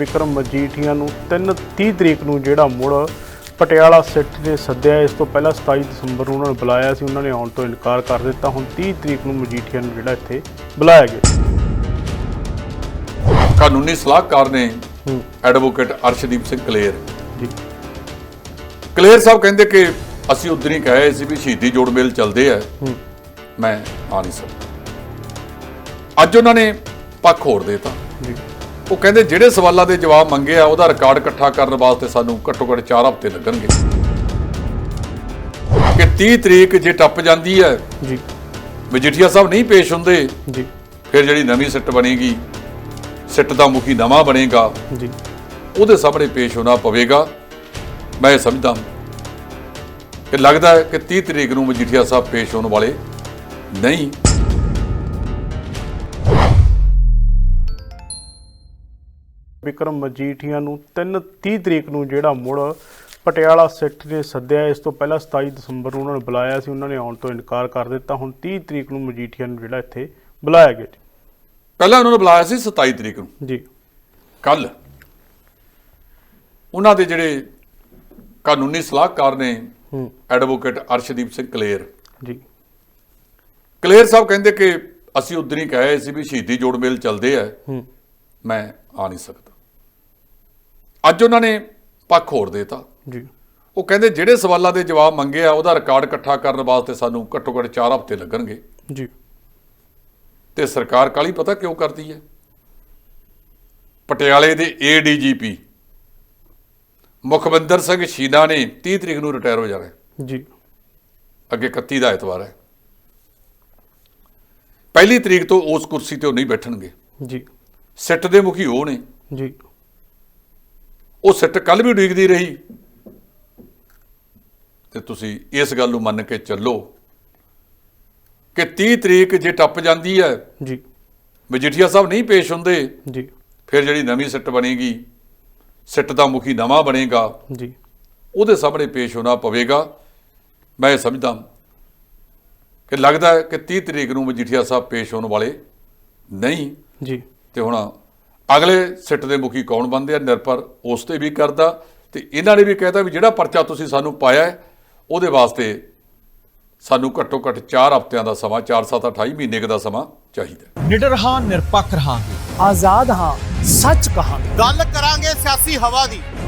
ਵਿਕਰਮ ਮਜੀਠੀਆ ਨੂੰ 3 30 ਤਰੀਕ ਨੂੰ ਜਿਹੜਾ ਮੁੜ ਪਟਿਆਲਾ ਸਿੱਟ ਨੇ ਸੱਦਿਆ ਇਸ ਤੋਂ ਪਹਿਲਾਂ 27 ਦਸੰਬਰ ਨੂੰ ਉਹਨਾਂ ਨੂੰ ਬੁਲਾਇਆ ਸੀ ਉਹਨਾਂ ਨੇ ਆਉਣ ਤੋਂ ਇਨਕਾਰ ਕਰ ਦਿੱਤਾ। ਹੁਣ 30 ਤਰੀਕ ਨੂੰ ਮਜੀਠੀਆ ਨੂੰ ਜਿਹੜਾ ਇੱਥੇ ਬੁਲਾਇਆ ਗਿਆ। ਕਾਨੂੰਨੀ ਸਲਾਹਕਾਰ ਨੇ ਐਡਵੋਕੇਟ ਅਰਸ਼ਦੀਪ ਸਿੰਘ ਕਲੇਰ। ਜੀ। ਕਲੇਰ ਸਾਹਿਬ ਕਹਿੰਦੇ ਕਿ ਅਸੀਂ ਉਦੋਂ ਹੀ ਕਹੇ ਸੀ ਵੀ ਸ਼ਹੀਦੀ ਜੋੜ ਮੇਲ ਚੱਲਦੇ ਆ। ਮੈਂ ਆ ਨਹੀਂ ਸਕਦਾ। ਅੱਜ ਉਹਨਾਂ ਨੇ ਪੱਖ ਹੋਰ ਦੇਤਾ। ਜੀ। ਉਹ ਕਹਿੰਦੇ ਜਿਹੜੇ ਸਵਾਲਾਂ ਦੇ ਜਵਾਬ ਮੰਗੇ ਆ ਉਹਦਾ ਰਿਕਾਰਡ ਇਕੱਠਾ ਕਰਨ ਵਾਸਤੇ ਸਾਨੂੰ ਘੱਟੋ ਘੱਟ 4 ਹਫ਼ਤੇ ਲੱਗਣਗੇ। ਕਿ 30 ਤਰੀਕ ਜੇ ਟੱਪ ਜਾਂਦੀ ਹੈ ਜੀ। ਮਜੀਠੀਆ ਸਾਹਿਬ ਨਹੀਂ ਪੇਸ਼ ਹੁੰਦੇ ਜੀ। ਫਿਰ ਜਿਹੜੀ ਨਵੀਂ ਸਿੱਟ ਬਣੇਗੀ ਸਿੱਟ ਦਾ ਮੁਖੀ ਨਵਾਂ ਬਣੇਗਾ ਜੀ। ਉਹਦੇ ਸਾਹਮਣੇ ਪੇਸ਼ ਹੋਣਾ ਪਵੇਗਾ। ਮੈਂ ਇਹ ਸਮਝਦਾ ਕਿ ਲੱਗਦਾ ਹੈ ਕਿ 30 ਤਰੀਕ ਨੂੰ ਮਜੀਠੀਆ ਸਾਹਿਬ ਪੇਸ਼ ਹੋਣ ਵਾਲੇ ਨਹੀਂ। ਵਿਕਰਮ ਮਜੀਠੀਆ ਨੂੰ 3 30 ਤਰੀਕ ਨੂੰ ਜਿਹੜਾ ਮੁੜ ਪਟਿਆਲਾ ਸਿੱਟ ਨੇ ਸੱਦਿਆ ਇਸ ਤੋਂ ਪਹਿਲਾਂ 27 ਦਸੰਬਰ ਨੂੰ ਉਹਨਾਂ ਨੂੰ ਬੁਲਾਇਆ ਸੀ ਉਹਨਾਂ ਨੇ ਆਉਣ ਤੋਂ ਇਨਕਾਰ ਕਰ ਦਿੱਤਾ। ਹੁਣ 30 ਤਰੀਕ ਨੂੰ ਮਜੀਠੀਆ ਨੂੰ ਜਿਹੜਾ ਇੱਥੇ ਬੁਲਾਇਆ ਗਿਆ ਜੀ। ਪਹਿਲਾਂ ਉਹਨਾਂ ਨੂੰ ਬੁਲਾਇਆ ਸੀ 27 ਤਰੀਕ ਨੂੰ? ਜੀ। ਕੱਲ? ਉਹਨਾਂ ਦੇ ਜਿਹੜੇ ਕਾਨੂੰਨੀ ਸਲਾਹਕਾਰ ਨੇ ਐਡਵੋਕੇਟ ਅਰਸ਼ਦੀਪ ਸਿੰਘ ਕਲੇਰ। ਜੀ। ਕਲੇਰ ਸਾਹਿਬ ਕਹਿੰਦੇ ਕਿ ਅਸੀਂ ਉਦੋਂ ਹੀ ਕਹੇ ਸੀ ਵੀ ਸ਼ਹੀਦੀ ਜੋੜ ਮੇਲ ਚੱਲਦੇ ਆ। ਹੂੰ। ਮੈਂ ਆ ਨਹੀਂ ਸਕਦਾ। ਅੱਜ ਉਹਨਾਂ ਨੇ ਪੱਖ ਹੋਰ ਦੇਤਾ। ਜੀ। ਉਹ ਕਹਿੰਦੇ ਜਿਹੜੇ ਸਵਾਲਾਂ ਦੇ ਜਵਾਬ ਮੰਗੇ ਆ ਉਹਦਾ ਰਿਕਾਰਡ ਇਕੱਠਾ ਕਰਨ ਵਾਸਤੇ ਸਾਨੂੰ ਘੱਟੋ ਘੱਟ 4 ਹਫ਼ਤੇ ਲੱਗਣਗੇ। ਜੀ। ਤੇ ਸਰਕਾਰ ਕਾਲੀ ਪਤਾ ਕਿਉਂ ਕਰਦੀ ਹੈ? ਪਟਿਆਲੇ ਦੇ ਏਡੀਜੀਪੀ ਮੁਖਵਿੰਦਰ ਸਿੰਘ ਸ਼ੀਨਾ ਨੇ 30 ਤਰੀਕ ਨੂੰ ਰਿਟਾਇਰ ਹੋ ਜਾਣਾ ਹੈ। ਜੀ। ਅੱਗੇ 31 ਦਾ ਐਤਵਾਰ ਹੈ। ਪਹਿਲੀ ਤਰੀਕ ਤੋਂ ਉਸ ਕੁਰਸੀ ਤੇ ਉਹ ਨਹੀਂ ਬੈਠਣਗੇ। ਜੀ। ਸਿੱਟ ਦੇ ਮੁਖੀ ਉਹ ਨੇ। ਜੀ। ਉਹ ਸਿੱਟ ਕੱਲ ਵੀ ਉਡੀਕਦੀ ਰਹੀ। ਤੇ ਤੁਸੀਂ ਇਸ ਗੱਲ ਨੂੰ ਮੰਨ ਕੇ ਚੱਲੋ ਕਿ 30 ਤਰੀਕ ਜੇ ਟੱਪ ਜਾਂਦੀ ਹੈ ਜੀ। ਮਜੀਠੀਆ ਸਾਹਿਬ ਨਹੀਂ ਪੇਸ਼ ਹੁੰਦੇ ਜੀ। ਫਿਰ ਜਿਹੜੀ ਨਵੀਂ ਸਿੱਟ ਬਣੇਗੀ ਸਿੱਟ ਦਾ ਮੁਖੀ ਨਵਾਂ ਬਣੇਗਾ ਜੀ। ਉਹਦੇ ਸਾਹਮਣੇ ਪੇਸ਼ ਹੋਣਾ ਪਵੇਗਾ। ਮੈਂ ਇਹ ਸਮਝਦਾ ਕਿ ਲੱਗਦਾ ਹੈ ਕਿ 30 ਤਰੀਕ ਨੂੰ ਮਜੀਠੀਆ ਸਾਹਿਬ ਪੇਸ਼ ਹੋਣ ਵਾਲੇ ਨਹੀਂ। ਜੀ। ਤੇ ਹੁਣ ਅਗਲੇ ਸਿੱਟ ਦੇ ਮੁਖੀ ਕੌਣ ਬਣਦੇ ਆ? ਨਿਰਭਰ ਉਸ ਤੇ ਵੀ ਕਰਦਾ ਤੇ ਇਹਨਾਂ ਨੇ ਵੀ ਕਹਿਤਾ ਵੀ ਜਿਹੜਾ ਪਰਚਾ ਤੁਸੀਂ ਸਾਨੂੰ ਪਾਇਆ ਉਹਦੇ ਵਾਸਤੇ ਸਾਨੂੰ ਘੱਟੋ ਘੱਟ 4 ਹਫ਼ਤਿਆਂ ਦਾ ਸਮਾਂ 4 7 28 ਮਹੀਨੇ ਦਾ ਸਮਾਂ ਚਾਹੀਦਾ। ਨਿਡਰ ਹਾਂ ਨਿਰਪੱਖ ਰਹਾਂਗੇ। ਆਜ਼ਾਦ ਹਾਂ ਸੱਚ ਕਹਾਂਗੇ। ਗੱਲ ਕਰਾਂਗੇ ਸਿਆਸੀ ਹਵਾ ਦੀ।